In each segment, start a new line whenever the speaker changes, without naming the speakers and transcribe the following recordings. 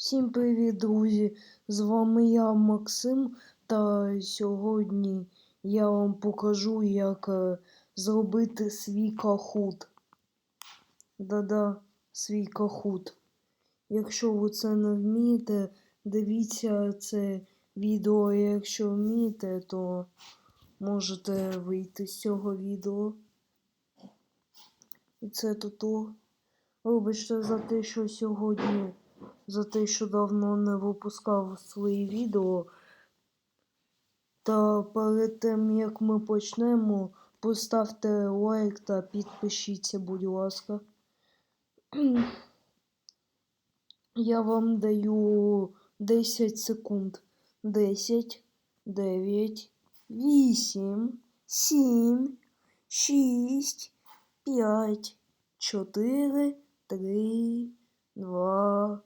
Всім привіт, друзі! З вами я, Максим, та сьогодні я вам покажу, як е, зробити свій кахут. Да-да, свій кахут. Якщо ви це не вмієте, дивіться це відео. Якщо вмієте, то можете вийти з цього відео. І це тут. Вибачте за те, що сьогодні за те, що давно не випускав свої відео. Та перед тим як ми почнемо, поставте лайк та підпишіться, будь ласка. Я вам даю 10 секунд. 10, 9, 8, 7, 6, 5, 4, 3, 2,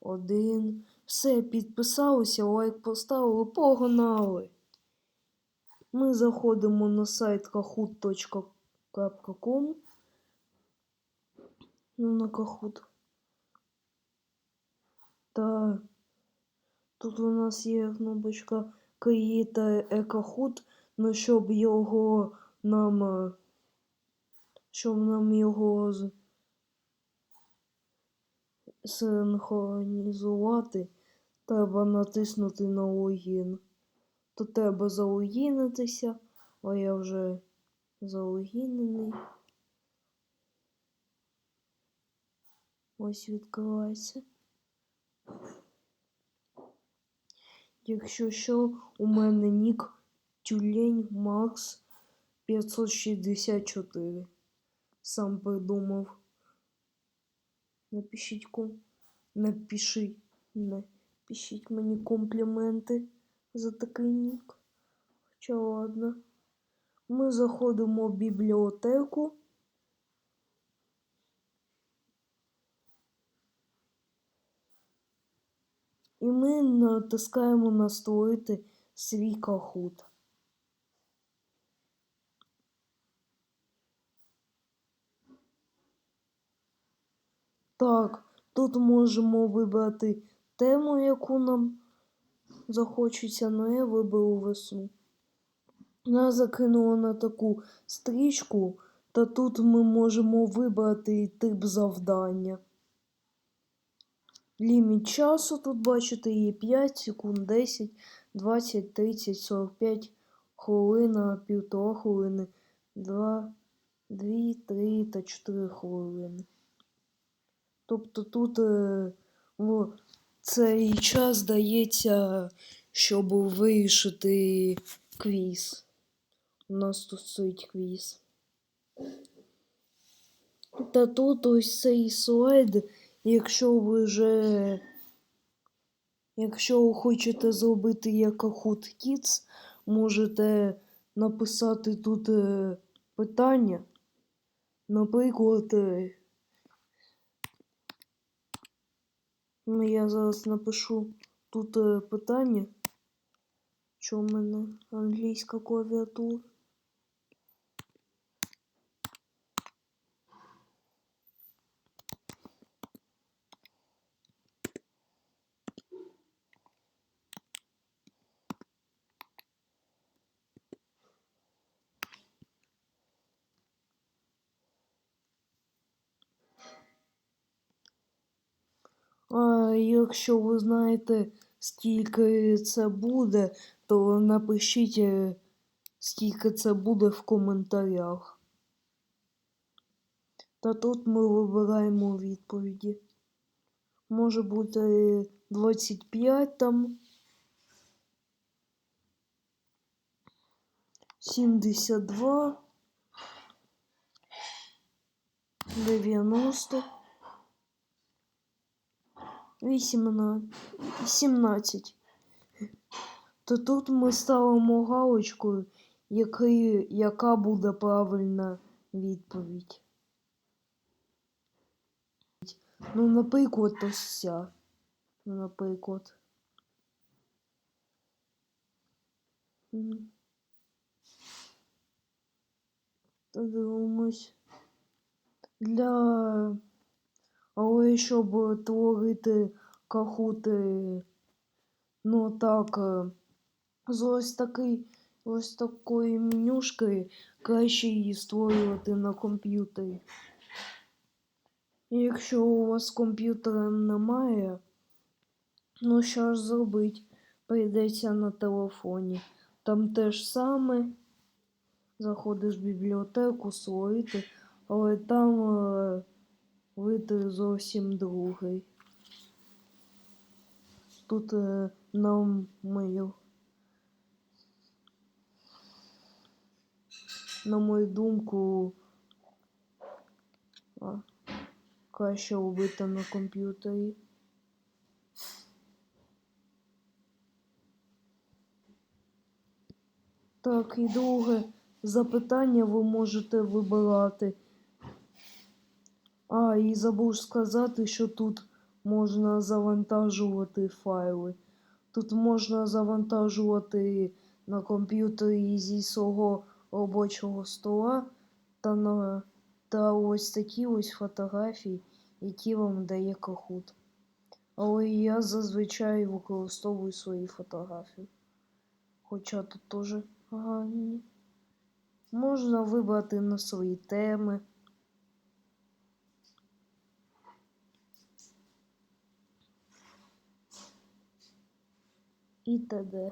один. Все, підписалися, лайк поставили, погнали. Ми заходимо на сайт kahoot.com. Ну, на Kahoot. Та тут у нас є кнопочка Create a Kahoot, ну щоб його нам, е, щоб нам його синхронізувати, треба натиснути на логін. То треба залогінитися, а я вже залогінений. Ось відкривається. Якщо що, у мене нік тюлень Макс 564. Сам придумав. Напишіть ком... Напишіть, напишіть мені компліменти за такий нік. Хоча ладно. Ми заходимо в бібліотеку. І ми натискаємо настроїти свій кахут. Так, тут можемо вибрати тему, яку нам захочеться, але я виберу весну. Нас закинуло на таку стрічку, та тут ми можемо вибрати тип завдання. Ліміт часу тут бачите є 5 секунд, 10, 20, 30, 45 хвилина, півтора хвилини, 2, 2, 3 та 4 хвилини. Тобто тут е, в цей час дається, щоб вирішити квіз. У нас тут стоїть квіз. Та тут ось цей слайд, якщо ви вже. Якщо ви хочете зробити як Kahoot Kids, можете написати тут е, питання. Наприклад, е, ну, я зараз напишу тут е, питання. Що в мене англійська клавіатура? А якщо ви знаєте, скільки це буде, то напишіть, е, скільки це буде в коментарях. Та тут ми вибираємо відповіді. Може бути 25 там. 72. 90. 18. 17. То тут ми ставимо галочку, який, яка буде правильна відповідь. Ну, наприклад, ось ця. Ну, наприклад. Мгм. Подивимось. Для. Але щоб творити кахути. Ну так, е, з ось такий, ось такої менюшки краще її створювати на комп'ютері. Якщо у вас комп'ютера немає, ну що ж зробить? Прийдеться на телефоні. Там те ж саме. Заходиш в бібліотеку, створити, але там е, вид зовсім другий. Тут е, на мою. На мою думку, а, краще робити на комп'ютері. Так, і друге запитання ви можете вибирати. А, і забув сказати, що тут можна завантажувати файли. Тут можна завантажувати на комп'ютері зі свого робочого стола та на та ось такі ось фотографії, які вам дає Kahoot. Але я зазвичай використовую свої фотографії. Хоча тут теж гарні. Можна вибрати на свої теми. І т.д.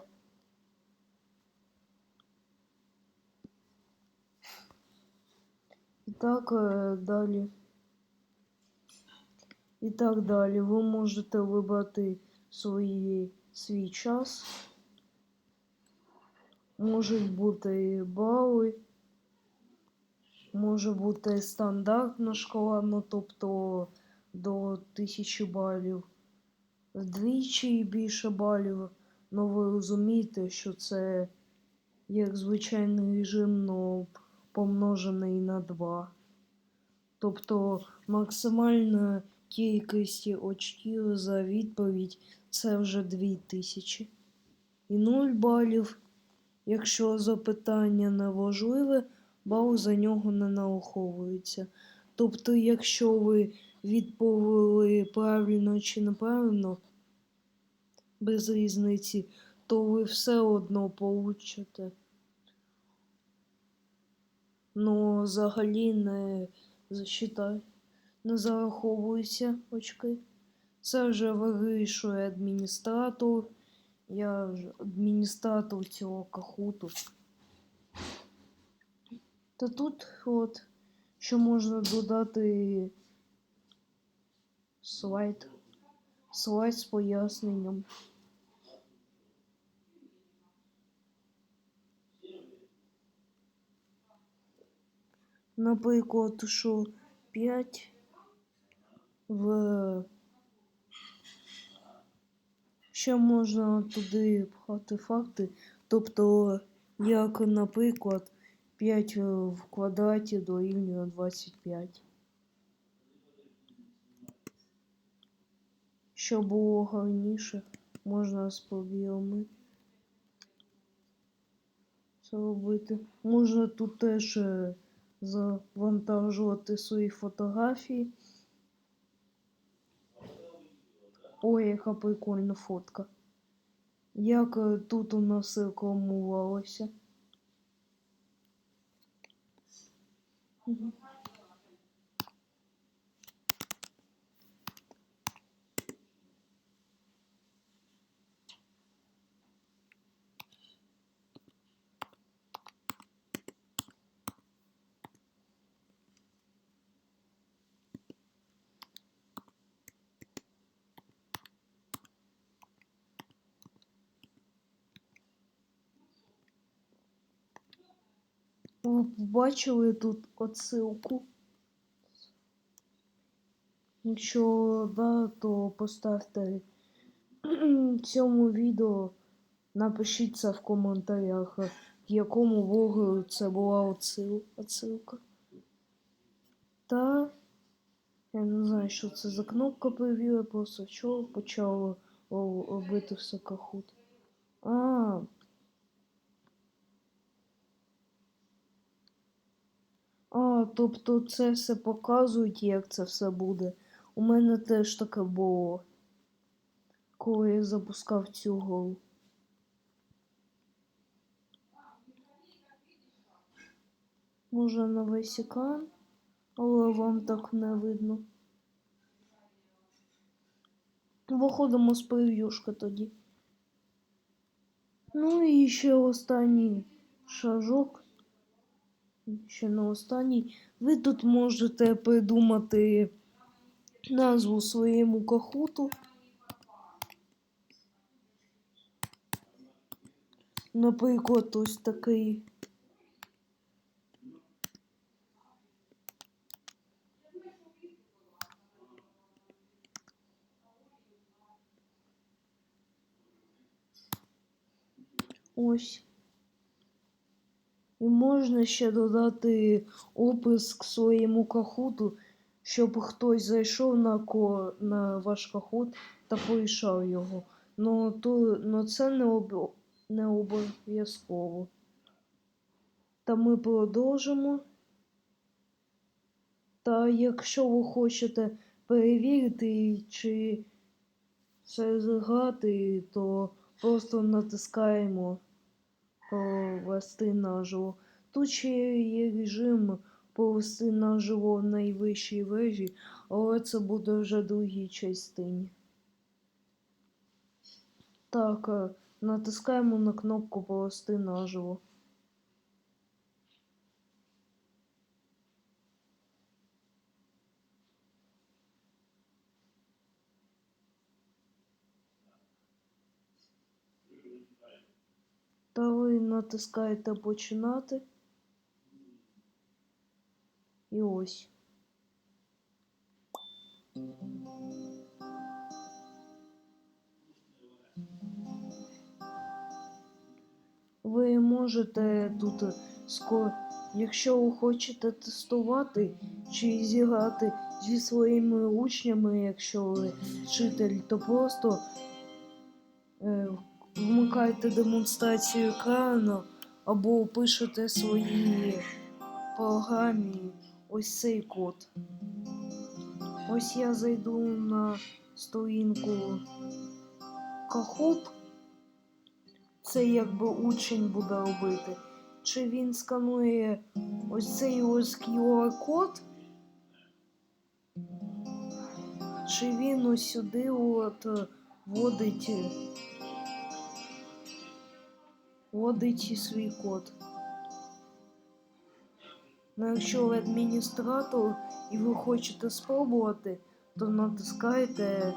І так е, далі. І так далі. Ви можете вибрати свої, свій час. Можуть бути бали, може бути стандартна шкала, ну тобто до 1000 балів. Вдвічі більше балів. Ну ви розумієте, що це як звичайний режим, но помножений на 2. Тобто максимальна кількість очків за відповідь це вже 2000. І 0 балів. Якщо запитання неважливе, бал за нього не нараховується. Тобто, якщо ви відповіли правильно чи неправильно, без різниці, то ви все одно получите. Ну, взагалі не засчитай, не зараховуються очки. Це вже вирішує адміністратор. Я ж адміністратор цього кахуту. Та тут от що можна додати слайд. Слайд з поясненням. Наприклад, що 5 в ще можна туди пхати факти. Тобто, як, наприклад, 5 в квадраті дорівнює 25. Щоб було гарніше, можна з пробілами це робити. Можна тут теж е, завантажувати свої фотографії. Ой, яка прикольна фотка. Як е, тут у нас рекламувалося. Мгм. Ви побачили тут отсилку? Якщо да, то поставте цьому відео, напишіть це в коментарях, в якому влогу це була отсил. Та я не знаю, що це за кнопка появила, просто що почало робити все кахут. А, А, тобто це все показують, як це все буде. У мене теж таке було. коли я запускав цю гру. Може на весь екран, але вам так не видно. Виходимо з прев'юшки тоді. Ну і ще останній шажок. Ще не останній. Ви тут можете придумати назву своєму кахуту. Наприклад, ось такий. Ось. І можна ще додати опис к своєму кахуту, щоб хтось зайшов на, ко... на ваш кахут та порішав його. Ну, то... ну це не, об... не обов'язково. Та ми продовжимо. Та якщо ви хочете перевірити, чи все зграти, то просто натискаємо повести наживо. Тут ще є режим повести наживо в найвищій вежі, але це буде вже другій частині. Так, е, натискаємо на кнопку повести наживо. Та ви натискаєте починати. І ось. Ви можете тут ско... якщо ви хочете тестувати чи зіграти зі своїми учнями, якщо ви вчитель, то просто е, вмикайте демонстрацію екрану або пишете свої програмі ось цей код. Ось я зайду на сторінку Kahoot. Це якби учень буде робити. Чи він сканує ось цей ось QR-код? Чи він ось сюди от вводить вводить свій код. Ну, якщо ви адміністратор і ви хочете спробувати, то натискаєте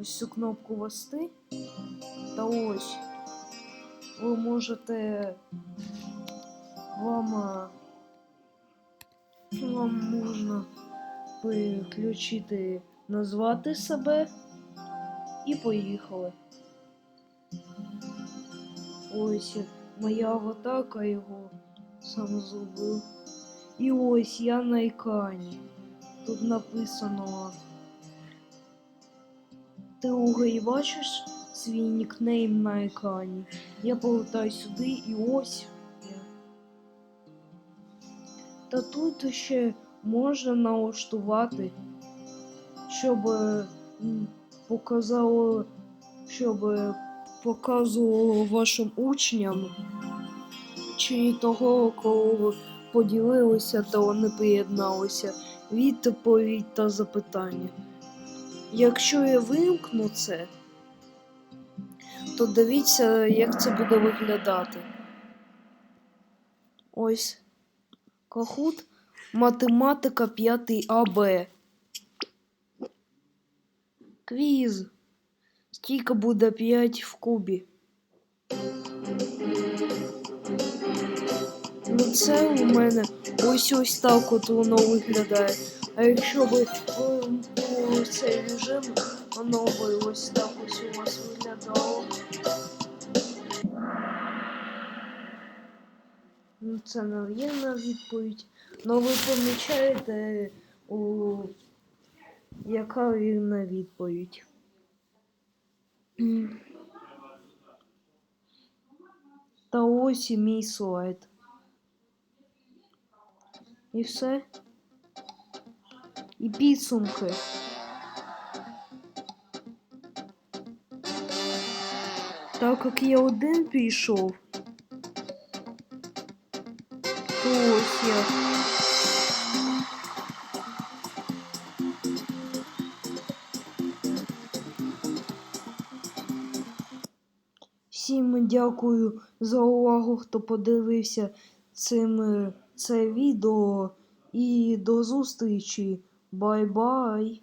ось цю кнопку ввести. Та ось ви можете вам, вам можна переключити, назвати себе і поїхали. Ось моя аватарка його сам зробив. І ось я на екрані. Тут написано. Ти Угай бачиш свій нікнейм на екрані. Я повертаю сюди і ось я. Та тут ще можна налаштувати, щоб е, показало, щоб е, показувало вашим учням, чи того, кого ви поділилися та вони приєдналися, відповідь та запитання. Якщо я вимкну це, то дивіться, як це буде виглядати. Ось Кахут, математика 5 АБ. Квіз. Скільки буде 5 в кубі? Ну це у мене ось ось так от воно виглядає. А якщо ви вимкнули цей режим, воно би ось так ось у вас виглядало. Ну, це не вірна відповідь. Ну ви помічаєте, у... яка вірна відповідь. М. Та ось і мій слайд. І все. І підсумки. Так як я один пішов, то ось я. Дякую за увагу, хто подивився цим, е, це відео. І до зустрічі. Бай-бай.